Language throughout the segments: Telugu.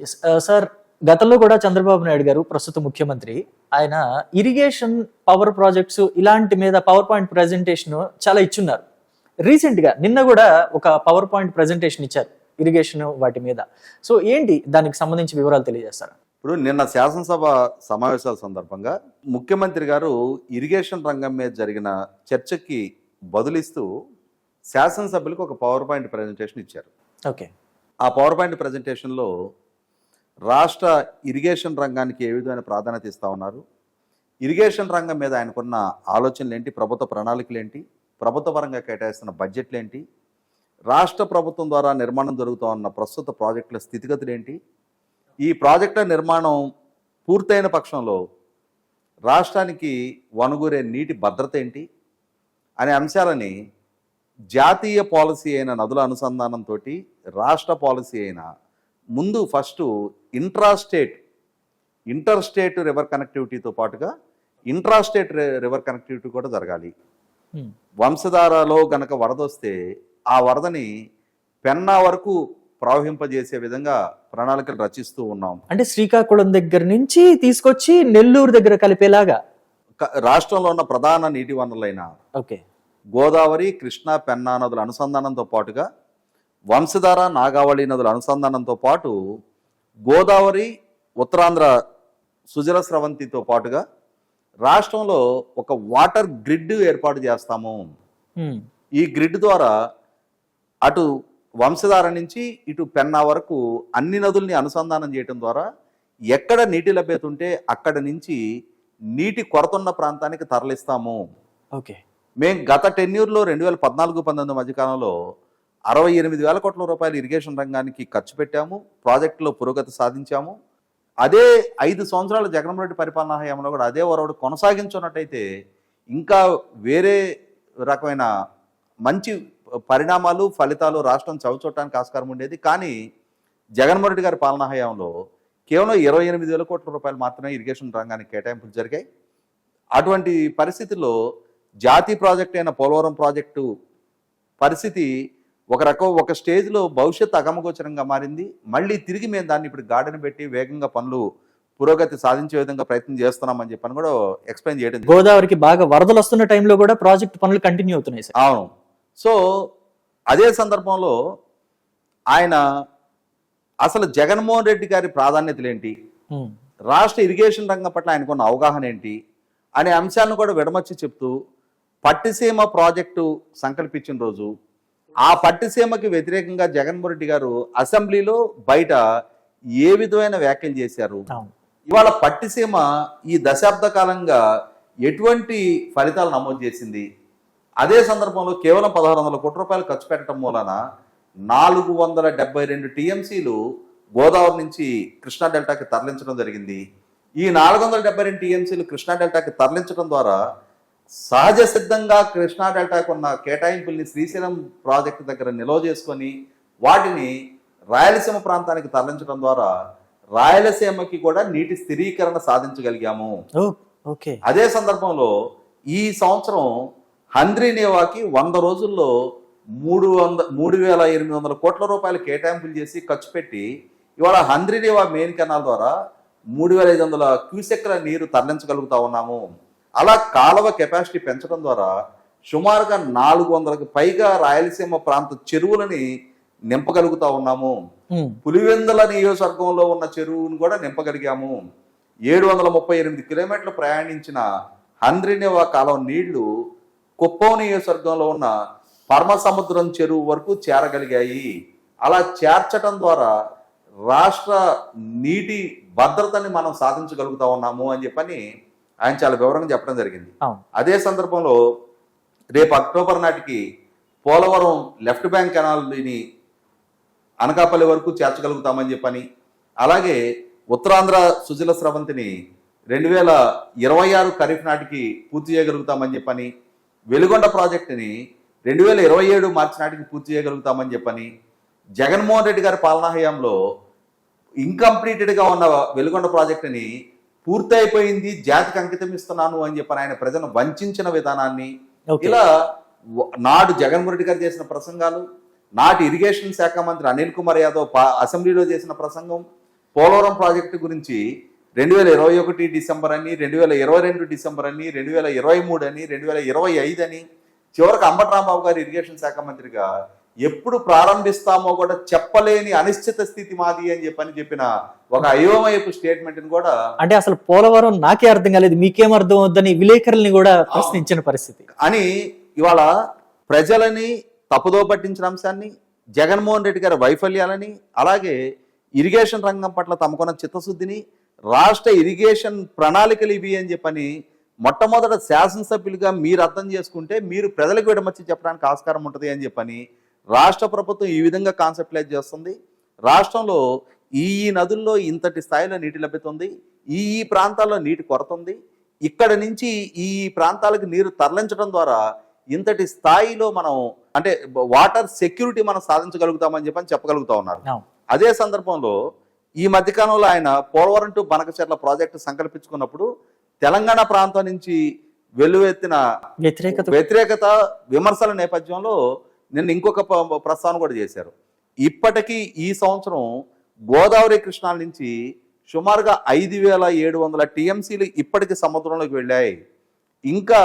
Yes, uh, సార్ గతంలో కూడా చంద్రబాబు నాయుడు గారు ప్రస్తుత ముఖ్యమంత్రి. ఆయన ఇరిగేషన్ పవర్ ప్రాజెక్ట్స్ ఇలాంటి మీద పవర్ పాయింట్ ప్రెజెంటేషన్ చాలా ఇచ్చున్నారు. రీసెంట్గా నిన్న కూడా ఒక పవర్ పాయింట్ ప్రెజెంటేషన్ ఇచ్చారు ఇరిగేషన్ వాటి మీద. సో ఏంటి దానికి సంబంధించి వివరాలు తెలియజేస్తారా? ఇప్పుడు నిన్న శాసనసభ సమావేశాల సందర్భంగా ముఖ్యమంత్రి గారు ఇరిగేషన్ రంగం మీద జరిగిన చర్చకి బదులిస్తూ శాసనసభ్యులకు ఒక పవర్ పాయింట్ ప్రజెంటేషన్ ఇచ్చారు. ఓకే ఆ పవర్ పాయింట్ ప్రజెంటేషన్లో రాష్ట్ర ఇరిగేషన్ రంగానికి ఏ విధమైన ప్రాధాన్యత ఇస్తూ ఉన్నారు? ఇరిగేషన్ రంగం మీద ఆయనకున్న ఆలోచనలు ఏంటి ప్రభుత్వ ప్రణాళికలు ఏంటి ప్రభుత్వ పరంగా కేటాయిస్తున్న బడ్జెట్లు ఏంటి రాష్ట్ర ప్రభుత్వం ద్వారా నిర్మాణం జరుగుతూ ఉన్న ప్రస్తుత ప్రాజెక్టుల స్థితిగతులు ఏంటి ఈ ప్రాజెక్టుల నిర్మాణం పూర్తయిన పక్షంలో రాష్ట్రానికి వనుగురే నీటి భద్రత ఏంటి? అనే అంశాలని జాతీయ పాలసీ అయిన నదుల అనుసంధానంతో రాష్ట్ర పాలసీ అయిన ముందు first intrastate interstate river కనెక్టివిటీతో పాటుగా ఇంట్రాస్టేట్ రివర్ కనెక్టివిటీ కూడా జరగాలి. Hmm. వంశధారలో గనక వరద వస్తే ఆ వరదని పెన్నా వరకు ప్రవహింపజేసే విధంగా ప్రణాళికలు రచిస్తూ ఉన్నాం. అంటే శ్రీకాకుళం దగ్గర నుంచి తీసుకొచ్చి నెల్లూరు దగ్గర కలిపేలాగా? రాష్ట్రంలో ఉన్న ప్రధాన నీటి వనరులైన ఓకే. గోదావరి కృష్ణా పెన్నా నదుల అనుసంధానంతో పాటుగా వంశధార నాగావళి నదుల అనుసంధానంతో పాటు గోదావరి ఉత్తరాంధ్ర సుజల స్రవంతితో పాటుగా రాష్ట్రంలో ఒక వాటర్ గ్రిడ్ ఏర్పాటు చేస్తాము. ఈ గ్రిడ్ ద్వారా అటు వంశధార నుంచి ఇటు పెన్నా వరకు అన్ని నదుల్ని అనుసంధానం చేయడం ద్వారా ఎక్కడ నీటి లభ్యత ఉంటే అక్కడ నుంచి నీటి కొరతున్న ప్రాంతానికి తరలిస్తాము. ఓకే. మేము గత టెన్యూర్లో రెండు వేల పద్నాలుగు పంతొమ్మిది మధ్యకాలంలో అరవై ఎనిమిది వేల కోట్ల రూపాయలు ఇరిగేషన్ రంగానికి ఖర్చు పెట్టాము ప్రాజెక్టులో పురోగతి సాధించాము. అదే ఐదు సంవత్సరాల జగన్మోహన్ రెడ్డి పరిపాలనా హయాంలో కూడా అదే ఒరవడు కొనసాగించున్నట్టయితే ఇంకా వేరే రకమైన మంచి పరిణామాలు ఫలితాలు రాష్ట్రం చవిచూడటానికి ఆస్కారం ఉండేది. కానీ జగన్మోహన్ రెడ్డి గారి పాలనా హయాంలో కేవలం ఇరవై ఎనిమిది వేల కోట్ల రూపాయలు మాత్రమే ఇరిగేషన్ రంగానికి కేటాయింపులు జరిగాయి. అటువంటి పరిస్థితుల్లో జాతీయ ప్రాజెక్ట్ అయిన పోలవరం ప్రాజెక్టు పరిస్థితి ఒక రకం ఒక స్టేజ్లో భవిష్యత్ అగమగోచరంగా మారింది. మళ్ళీ తిరిగి మేము దాన్ని ఇప్పుడు గార్డెన్ పెట్టి వేగంగా పనులు పురోగతి సాధించే విధంగా ప్రయత్నం చేస్తున్నామని చెప్పని కూడా ఎక్స్ప్లెయిన్ చేయడం. గోదావరికి బాగా వరదలు వస్తున్న టైంలో కూడా ప్రాజెక్ట్ పనులు కంటిన్యూ అవుతున్నాయి సార్. అవును. సో అదే సందర్భంలో ఆయన అసలు జగన్మోహన్ రెడ్డి గారి ప్రాధాన్యతలు ఏంటి. రాష్ట్ర ఇరిగేషన్ రంగం పట్ల ఆయనకున్న అవగాహన ఏంటి? అనే అంశాలను కూడా విడమర్చి చెప్తూ పట్టిసీమ ప్రాజెక్టు సంకల్పించిన రోజు ఆ పట్టిసీమకి వ్యతిరేకంగా జగన్మోహన్ రెడ్డి గారు అసెంబ్లీలో బయట ఏ విధమైన వ్యాఖ్యలు చేశారు? ఇవాళ పట్టిసీమ ఈ దశాబ్ద కాలంగా ఎటువంటి ఫలితాలు నమోదు చేసింది? అదే సందర్భంలో కేవలం పదహారు వందల కోట్ల రూపాయలు ఖర్చు పెట్టడం మూలన నాలుగు వందల డెబ్బై రెండు టీఎంసీలు గోదావరి నుంచి కృష్ణా డెల్టాకి తరలించడం జరిగింది. ఈ నాలుగు వందల డెబ్బై రెండు టీఎంసీలు కృష్ణా డెల్టాకి తరలించడం ద్వారా సహజ సిద్ధంగా కృష్ణా డెల్టాకు ఉన్న కేటాయింపుల్ని శ్రీశైలం ప్రాజెక్టు దగ్గర నిల్వ చేసుకొని వాటిని రాయలసీమ ప్రాంతానికి తరలించడం ద్వారా రాయలసీమకి కూడా నీటి స్థిరీకరణ సాధించగలిగాము. అదే సందర్భంలో ఈ సంవత్సరం హంద్రీనేవాకి వంద రోజుల్లో మూడు వంద మూడు వేల ఎనిమిది వందల కోట్ల రూపాయలు కేటాయింపులు చేసి ఖర్చు పెట్టి ఇవాళ హంద్రీనేవా మెయిన్ కెనాల్ ద్వారా మూడు వేల ఐదు వందల క్యూసెక్ల నీరు తరలించగలుగుతా ఉన్నాము. అలా కాలువ కెపాసిటీ పెంచడం ద్వారా సుమారుగా నాలుగు వందలకు పైగా రాయలసీమ ప్రాంత చెరువులని నింపగలుగుతా ఉన్నాము. పులివెందుల నియోజకవర్గంలో ఉన్న చెరువును కూడా నింపగలిగాము. ఏడు వందల ముప్పై ఎనిమిది కిలోమీటర్లు ప్రయాణించిన హంద్రినేవా కాలం నీళ్ళు కుప్పం నియోజకవర్గంలో ఉన్న పరమసముద్రం చెరువు వరకు చేరగలిగాయి. అలా చేర్చటం ద్వారా రాష్ట్ర నీటి భద్రతని మనం సాధించగలుగుతా ఉన్నాము అని చెప్పని ఆయన చాలా వివరంగా చెప్పడం జరిగింది. అదే సందర్భంలో రేపు అక్టోబర్ నాటికి పోలవరం లెఫ్ట్ బ్యాంక్ కెనాల్ని అనకాపల్లి వరకు చేర్చగలుగుతామని చెప్పని అలాగే ఉత్తరాంధ్ర సుజల స్రవంతిని రెండు వేల ఇరవై ఆరు ఖరీఫ్ నాటికి పూర్తి చేయగలుగుతామని చెప్పని వెలుగొండ ప్రాజెక్టుని రెండు వేల ఇరవై ఏడు మార్చి నాటికి పూర్తి చేయగలుగుతామని చెప్పని జగన్మోహన్ రెడ్డి గారి పాలనా హయాంలో ఇంకంప్లీటెడ్గా ఉన్న వెలుగొండ ప్రాజెక్టుని పూర్తి అయిపోయింది జాతికి అంకితం ఇస్తున్నాను అని చెప్పని ఆయన ప్రజలను వంచిన విధానాన్ని. ఇలా నాడు జగన్మోహన్ రెడ్డి గారు చేసిన ప్రసంగాలు నాటి ఇరిగేషన్ శాఖ మంత్రి అనిల్ కుమార్ యాదవ్ అసెంబ్లీలో చేసిన ప్రసంగం పోలవరం ప్రాజెక్టు గురించి రెండు వేల ఇరవై ఒకటి డిసెంబర్ అని రెండు వేల ఇరవై రెండు డిసెంబర్ అని రెండు వేల ఇరవై మూడు అని రెండు వేల ఇరవై ఐదు అని చివరికి అంబటరాంబాబు గారు ఇరిగేషన్ శాఖ మంత్రిగా ఎప్పుడు ప్రారంభిస్తామో కూడా చెప్పలేని అనిశ్చిత స్థితి మాది అని చెప్పని చెప్పిన ఒక అయోమయపు స్టేట్మెంట్ కూడా అంటే అసలు పోలవరం నాకే అర్థం కాలేదు మీకేం అర్థం అవుద్దని విలేకరుల్ని కూడా ప్రశ్నించిన పరిస్థితి. అని ఇవాళ ప్రజలని తప్పుదో పట్టించిన అంశాన్ని జగన్మోహన్ రెడ్డి గారి వైఫల్యాలని అలాగే ఇరిగేషన్ రంగం పట్ల తమకున్న చిత్తశుద్ధిని రాష్ట్ర ఇరిగేషన్ ప్రణాళికలు ఇవి అని చెప్పని మొట్టమొదట శాసనసభ్యులుగా మీరు అర్థం చేసుకుంటే మీరు ప్రజలకు విడమర్చి చెప్పడానికి ఆస్కారం ఉంటుంది అని చెప్పని రాష్ట్ర ప్రభుత్వం ఈ విధంగా కాన్సెప్టలైజ్ చేస్తుంది. రాష్ట్రంలో ఈ ఈ నదుల్లో ఇంతటి స్థాయిలో నీటి లభ్యత ఉంది ఈ ఈ ప్రాంతాల్లో నీటి కొరత ఉంది ఇక్కడ నుంచి ఈ ప్రాంతాలకు నీరు తరలించడం ద్వారా ఇంతటి స్థాయిలో మనం అంటే వాటర్ సెక్యూరిటీ మనం సాధించగలుగుతామని చెప్పని చెప్పగలుగుతా ఉన్నారు. అదే సందర్భంలో ఈ మధ్యకాలంలో ఆయన పోలవరం టు బనకచెర్ల ప్రాజెక్టు సంకల్పించుకున్నప్పుడు తెలంగాణ ప్రాంతం నుంచి వెల్లువెత్తిన వ్యతిరేకత. వ్యతిరేకత విమర్శల నేపథ్యంలో నిన్న ఇంకొక ప్రస్థానం ప్రస్తావన కూడా చేశారు. ఇప్పటికీ ఈ సంవత్సరం గోదావరి కృష్ణాల నుంచి సుమారుగా ఐదు వేల ఏడు వందల టీఎంసీలు ఇప్పటికి సముద్రంలోకి వెళ్ళాయి. ఇంకా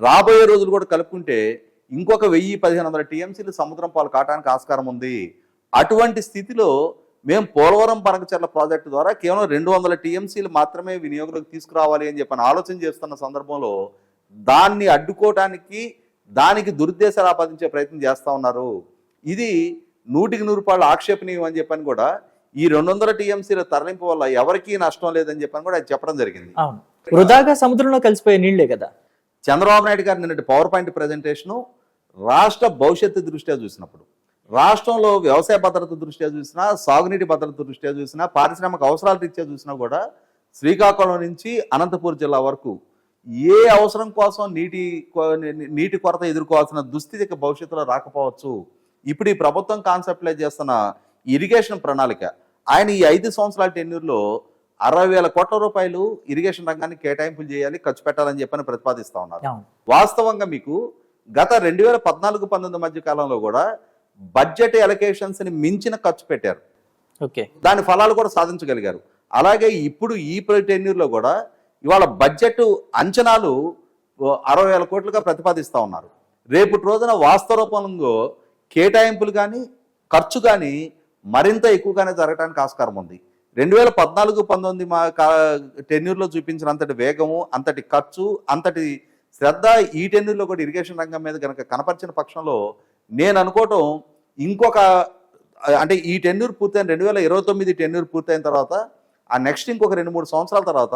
రాబోయే రోజులు కూడా కలుపుకుంటే ఇంకొక వెయ్యి పదిహేను వందల టీఎంసీలు సముద్రం పాలు కావడానికి ఆస్కారం ఉంది. అటువంటి స్థితిలో మేము పోలవరం పనకచర్ల ప్రాజెక్టు ద్వారా కేవలం రెండు వందల టీఎంసీలు మాత్రమే వినియోగంలోకి తీసుకురావాలి అని చెప్పని ఆలోచన చేస్తున్న సందర్భంలో దాన్ని అడ్డుకోవటానికి దానికి దురుద్దేశాలు ఆపాదించే ప్రయత్నం చేస్తా ఉన్నారు. ఇది నూటికి నూరు రూపాయలు ఆక్షేపణీయం అని చెప్పని కూడా ఈ రెండు వందల టీఎంసీల తరలింపు వల్ల ఎవరికీ నష్టం లేదని చెప్పని కూడా చెప్పడం జరిగింది. వృధాగా సముద్రంలో కలిసిపోయే నీళ్ళే కదా. చంద్రబాబు నాయుడు గారి నిన్నటి పవర్ పాయింట్ ప్రజెంటేషను రాష్ట్ర భవిష్యత్తు దృష్ట్యా చూసినప్పుడు రాష్ట్రంలో వ్యవసాయ భద్రత దృష్ట్యా చూసినా సాగునీటి భద్రత దృష్ట్యా చూసినా పారిశ్రామిక అవసరాల రీత్యా చూసినా కూడా శ్రీకాకుళం నుంచి అనంతపూర్ జిల్లా వరకు ఏ అవసరం కోసం నీటి నీటి కొరత ఎదుర్కోవాల్సిన దుస్థితికి భవిష్యత్తులో రాకపోవచ్చు. ఇప్పుడు ఈ ప్రభుత్వం కాన్సెప్ట్లైజ్ చేస్తున్న ఇరిగేషన్ ప్రణాళిక ఆయన ఈ ఐదు సంవత్సరాల టెన్యూర్లో అరవై వేల కోట్ల రూపాయలు ఇరిగేషన్ రంగానికి కేటాయింపులు చేయాలి ఖర్చు పెట్టాలని చెప్పని ప్రతిపాదిస్తా ఉన్నారు. వాస్తవంగా మీకు గత రెండు వేల పద్నాలుగు పంతొమ్మిది మధ్య కాలంలో కూడా బడ్జెట్ ఎలకేషన్స్ని మించిన ఖర్చు పెట్టారు. ఓకే. దాని ఫలాలు కూడా సాధించగలిగారు. అలాగే ఇప్పుడు ఈ టెన్యూర్లో కూడా ఇవాళ బడ్జెట్ అంచనాలు అరవై వేల కోట్లుగా ప్రతిపాదిస్తా ఉన్నారు. రేపటి రోజున వాస్తవ రూపంలో కేటాయింపులు కానీ ఖర్చు కానీ మరింత ఎక్కువగానే జరగడానికి ఆస్కారం ఉంది. రెండు వేల పద్నాలుగు పంతొమ్మిది మా టెన్యూర్లో చూపించిన అంతటి వేగము అంతటి ఖర్చు అంతటి శ్రద్ధ ఈ టెన్యూర్లో కూడా ఇరిగేషన్ రంగం మీద కనుక కనపరిచిన పక్షంలో నేను అనుకోవటం ఇంకొక అంటే ఈ టెన్యూర్ పూర్తయిన రెండు వేల ఇరవై తొమ్మిది టెన్యూర్ పూర్తయిన తర్వాత ఆ నెక్స్ట్ ఇంకొక రెండు మూడు సంవత్సరాల తర్వాత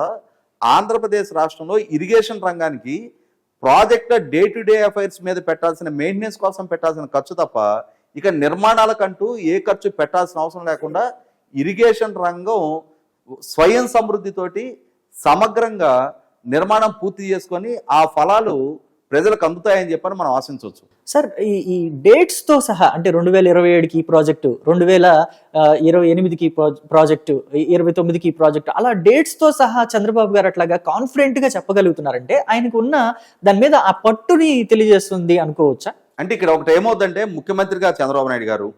ఆంధ్రప్రదేశ్ రాష్ట్రంలో ఇరిగేషన్ రంగానికి project day to day affairs మీద పెట్టాల్సిన మెయింటెనెన్స్ కోసం పెట్టాల్సిన ఖర్చు తప్ప ఇక నిర్మాణాలకంటూ ఏ ఖర్చు పెట్టాల్సిన అవసరం లేకుండా ఇరిగేషన్ రంగం స్వయం సమృద్ధితోటి సమగ్రంగా నిర్మాణం పూర్తి చేసుకొని ఆ ఫలాలు ప్రజలకు అందుతాయని చెప్పని మనం ఆశించవచ్చు. సార్ ఈ ఈ డేట్స్తో సహా అంటే రెండు వేల ఇరవై ఏడుకి ఈ ప్రాజెక్టు రెండు వేల ఇరవై ఎనిమిదికి ప్రాజెక్టు ఇరవై తొమ్మిదికి ప్రాజెక్టు అలా డేట్స్తో సహా చంద్రబాబు గారు అట్లాగా కాన్ఫిడెంట్గా చెప్పగలుగుతున్నారంటే ఆయనకు ఉన్న దాని మీద ఆ పట్టుని తెలియజేస్తుంది అనుకోవచ్చా? అంటే ఇక్కడ ఒకటి ఏమవుతుందంటే ముఖ్యమంత్రిగా చంద్రబాబు నాయుడు గారు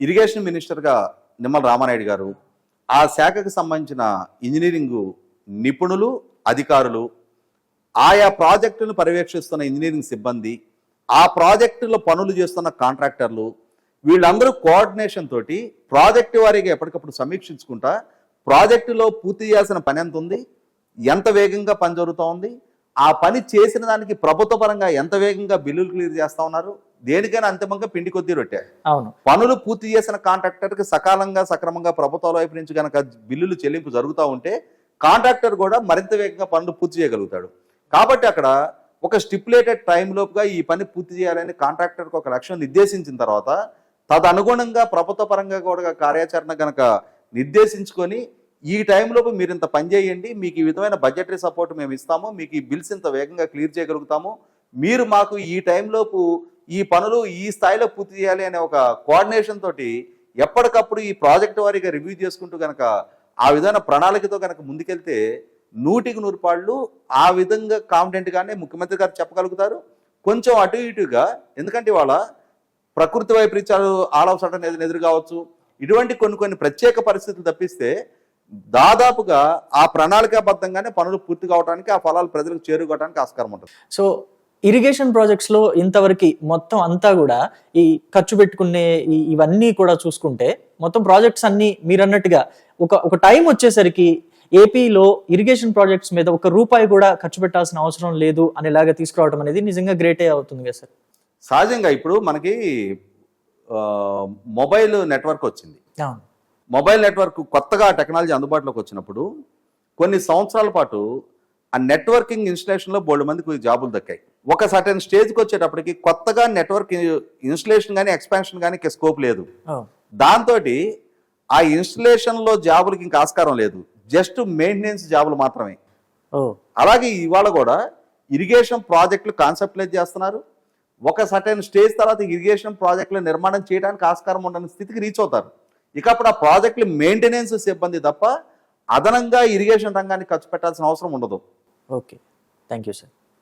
ఇరిగేషన్ మినిస్టర్గా నిమ్మల రామానాయుడు గారు ఆ శాఖకు సంబంధించిన ఇంజనీరింగ్ నిపుణులు అధికారులు ఆయా ప్రాజెక్టులను పర్యవేక్షిస్తున్న ఇంజనీరింగ్ సిబ్బంది ఆ ప్రాజెక్టులో పనులు చేస్తున్న కాంట్రాక్టర్లు వీళ్ళందరూ కోఆర్డినేషన్ తోటి ప్రాజెక్టు వారీగా ఎప్పటికప్పుడు సమీక్షించుకుంటా ప్రాజెక్టులో పూర్తి చేయాల్సిన పని ఎంత ఉంది? ఎంత వేగంగా పని జరుగుతూ ఉంది? ఆ పని చేసిన దానికి ప్రభుత్వ పరంగా ఎంత వేగంగా బిల్లులు క్లియర్ చేస్తా ఉన్నారు? దేనికైనా అంతిమంగా పిండి కొద్దీ రొట్టె. అవును. పనులు పూర్తి చేసిన కాంట్రాక్టర్కి సకాలంగా సక్రమంగా ప్రభుత్వాల వైపు నుంచి కనుక బిల్లులు చెల్లింపు జరుగుతూ ఉంటే కాంట్రాక్టర్ కూడా మరింత వేగంగా పనులు పూర్తి చేయగలుగుతాడు. కాబట్టి అక్కడ ఒక స్టిపులేటెడ్ టైం లోపుగా ఈ పని పూర్తి చేయాలని కాంట్రాక్టర్కి ఒక లక్ష్యం నిర్దేశించిన తర్వాత తదనుగుణంగా ప్రభుత్వ పరంగా కూడా కార్యాచరణ కనుక నిర్దేశించుకొని ఈ టైంలోపు మీరు ఇంత పని చేయండి మీకు ఈ విధమైన బడ్జెటరీ సపోర్ట్ మేము ఇస్తాము మీకు ఈ బిల్స్ ఇంత వేగంగా క్లియర్ చేయగలుగుతాము మీరు మాకు ఈ టైంలోపు ఈ పనులు ఈ స్థాయిలో పూర్తి చేయాలి అనే ఒక కోఆర్డినేషన్ తోటి ఎప్పటికప్పుడు ఈ ప్రాజెక్ట్ వారీగా రివ్యూ చేసుకుంటూ కనుక ఆ విధమైన ప్రణాళికతో కనుక ముందుకెళ్తే నూటికి నూరు పాళ్ళు ఆ విధంగా కాన్ఫిడెంట్గానే ముఖ్యమంత్రి గారు చెప్పగలుగుతారు. కొంచెం అటు ఇటుగా ఎందుకంటే ఇవాళ ప్రకృతి వైపరీత్యాలు ఆల్ సడన్ ఎదురు కావచ్చు. ఇటువంటి కొన్ని కొన్ని ప్రత్యేక పరిస్థితులు తప్పిస్తే దాదాపుగా ఆ ప్రణాళికాబద్ధంగానే పనులు పూర్తి కావడానికి ఆ ఫలాలు ప్రజలకు చేరుకోవడానికి ఆస్కారం ఉంటుంది. సో ఇరిగేషన్ ప్రాజెక్ట్స్లో ఇంతవరకు మొత్తం అంతా కూడా ఈ ఖర్చు పెట్టుకునే ఇవన్నీ కూడా చూసుకుంటే మొత్తం ప్రాజెక్ట్స్ అన్ని మీరు అన్నట్టుగా ఒక ఒక టైం వచ్చేసరికి ఏపీలో ఇరిగేషన్ ప్రాజెక్ట్స్ మీద ఒక రూపాయి కూడా ఖర్చు పెట్టాల్సిన అవసరం లేదు అనేలాగా తీసుకురావడం అనేది నిజంగా గ్రేటే అవుతుంది కదా సార్ సహజంగా ఇప్పుడు మనకి మొబైల్ నెట్వర్క్ వచ్చింది. మొబైల్ నెట్వర్క్ కొత్తగా టెక్నాలజీ అందుబాటులోకి వచ్చినప్పుడు కొన్ని సంవత్సరాల పాటు ఆ నెట్వర్కింగ్ ఇన్స్టలేషన్లో బోల్డ్ మందికి జాబులు దక్కాయి. ఒక సర్టెన్ స్టేజ్కి వచ్చేటప్పటికి కొత్తగా నెట్వర్క్ ఇన్స్టలేషన్ కానీ ఎక్స్పాన్షన్ కానీ స్కోప్ లేదు. దాంతో ఆ ఇన్స్టలేషన్లో జాబులకి ఇంకా ఆస్కారం లేదు. జస్ట్ మెయింటెనెన్స్ జాబులు మాత్రమే. అలాగే ఇవాళ కూడా ఇరిగేషన్ ప్రాజెక్టులు కాన్సెప్టలైజ్ చేస్తున్నారు. ఒక సర్టెన్ స్టేజ్ తర్వాత ఇరిగేషన్ ప్రాజెక్టుల నిర్మాణం చేయడానికి ఆస్కారం ఉండని స్థితికి రీచ్ అవుతారు. ఇక అప్పుడు ఆ ప్రాజెక్టులు మెయింటెనెన్స్ సిబ్బంది తప్ప అదనంగా ఇరిగేషన్ రంగానికి ఖర్చు పెట్టాల్సిన అవసరం ఉండదు. ఓకే. Thank you sir.